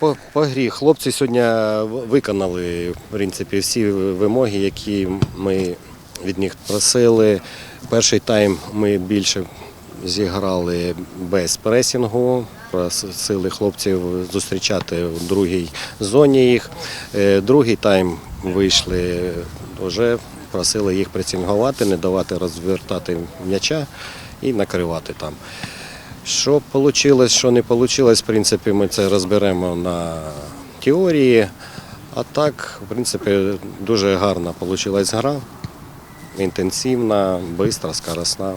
По, по грі хлопці сьогодні виконали в принципі, всі вимоги, які ми від них просили. Перший тайм ми більше зіграли без пресінгу, просили хлопців зустрічати в другій зоні їх. Е, Другий тайм вийшли вже просили їх пресінгувати, не давати розвертати м'яча і накривати там. Що вийшло, що не вийшло, в принципі, ми це розберемо на теорії. А так, в принципі, дуже гарна вийшла гра, інтенсивна, швидка, скоросна.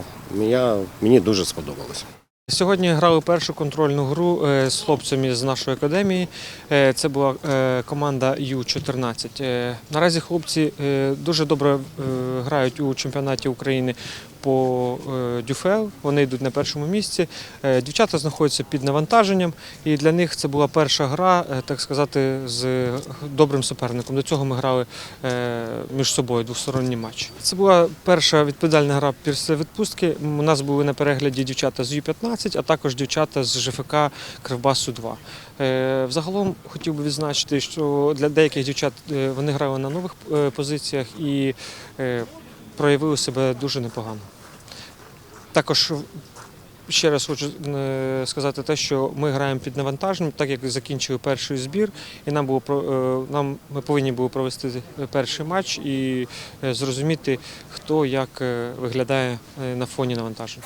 Мені дуже сподобалось. Сьогодні грали першу контрольну гру е, з хлопцями з нашої академії. Е, Це була е, команда Ю-14. Е, Наразі хлопці дуже добре грають у чемпіонаті України по дюфел. Вони йдуть на першому місці. Дівчата знаходяться під навантаженням, і для них це була перша гра, так сказати, з добрим суперником. До цього ми грали між собою двосторонній матч. Це була перша відповідальна гра після відпустки. У нас були на перегляді дівчата з Ю-15, а також дівчата з ЖФК Кривбасу 2. Е, Взагалом хотів би відзначити, що для деяких дівчат е, вони грали на нових е, позиціях і проявили себе дуже непогано. Також ще раз хочу сказати те, що ми граємо під навантаженням, так як закінчили перший збір, і нам було нам ми повинні були провести перший матч і зрозуміти, хто як виглядає на фоні навантажень.